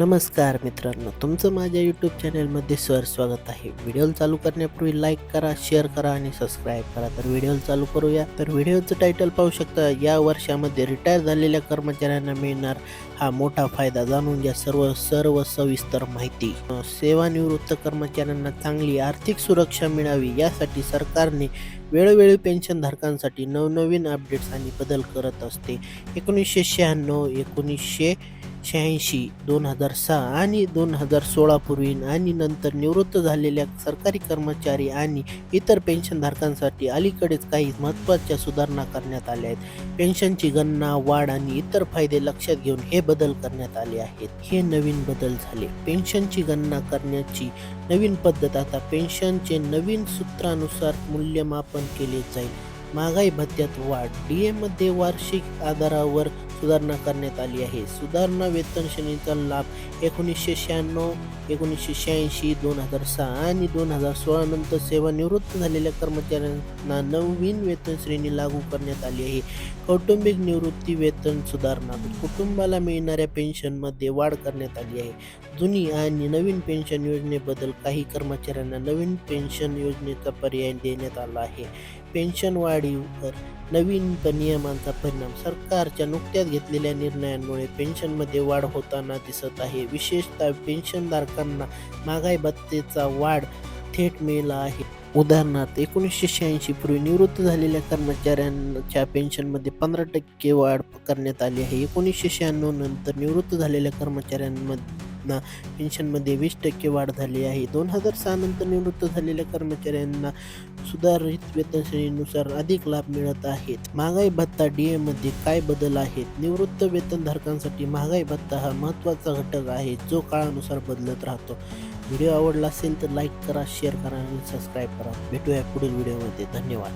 नमस्कार मित्रांनो तुमचं माझ्या यूट्यूब चॅनलमध्ये सर स्वागत आहे. व्हिडिओ चालू करण्यापूर्वी लाईक करा शेअर करा आणि सबस्क्राईब करा. तर व्हिडिओ चालू करूया. तर व्हिडिओचं टायटल पाहू शकता या वर्षामध्ये रिटायर झालेल्या कर्मचाऱ्यांना मिळणार हा मोठा फायदा जाणून घ्या. सर्व सर्व सविस्तर माहिती. सेवानिवृत्त कर्मचाऱ्यांना चांगली आर्थिक सुरक्षा मिळावी यासाठी सरकारने वेळोवेळी पेन्शनधारकांसाठी नवनवीन अपडेट्स आणि बदल करत असते. एकोणीसशे शहाण्णव एकोणीसशे शहाऐंशी दोन हजार सहा आणि दोन हजार सोळापूर्वी आणि नंतर निवृत्त झालेल्या सरकारी कर्मचारी आणि इतर पेन्शनधारकांसाठी अलीकडेच काही महत्त्वाच्या सुधारणा करण्यात आल्या आहेत. पेन्शनची गणना वाढ आणि इतर फायदे लक्षात घेऊन हे बदल करण्यात आले आहेत. हे नवीन बदल झाले. पेन्शनची गणना करण्याची नवीन पद्धत आता पेन्शनचे नवीन सूत्रानुसार मूल्यमापन केले जाईल. महागाई भत्त्यात वाढ डी एमध्ये वार्षिक आधारावर सुधारणा करण्यात आली आहे. सुधारणा वेतन श्रेणीचा लाभ एकोणीसशे शहाण्णव एकोणीसशे शहाऐंशी दोन हजार सहा आणि दोन हजार सोळा नंतर सेवानिवृत्त झालेल्या कर्मचाऱ्यांना नवीन वेतन श्रेणी लागू करण्यात आली आहे. कौटुंबिक निवृत्ती वेतन सुधारणा कुटुंबाला मिळणाऱ्या पेन्शनमध्ये वाढ करण्यात आली आहे. जुनी आणि नवीन पेन्शन योजनेबद्दल काही कर्मचाऱ्यांना नवीन पेन्शन योजनेचा पर्याय देण्यात आला आहे. पेन्शन वाढीवर नवीन नियमांचा परिणाम. सरकारच्या नुकत्याच घेतलेल्या निर्णयांमुळे पेन्शनमध्ये वाढ होताना दिसत आहे. विशेषतः पेन्शनधारकांना महागाई भत्तेचा वाढ थेट मिळाला आहे. उदाहरणार्थ एकोणीसशे शहाऐंशी पूर्वी निवृत्त झालेल्या कर्मचाऱ्यांच्या पेन्शनमध्ये पंधरा टक्के वाढ करण्यात आली आहे. एकोणीसशे शहाण्णव नंतर निवृत्त झालेल्या कर्मचाऱ्यांमध्ये कर्मचाऱ्यांना पेन्शनमध्ये वीस टक्के वाढ झाली आहे. दोन हजार सहानंतर निवृत्त झालेल्या कर्मचाऱ्यांना सुधारित वेतन श्रेणीनुसार अधिक लाभ मिळत आहेत. महागाई भत्ता डी मध्ये काय बदल आहेत? निवृत्त वेतनधारकांसाठी महागाई भत्ता हा महत्त्वाचा घटक आहे जो काळानुसार बदलत राहतो. व्हिडिओ आवडला असेल तर लाईक करा शेअर करा आणि सबस्क्राईब करा. भेटूया पुढील व्हिडिओमध्ये. धन्यवाद.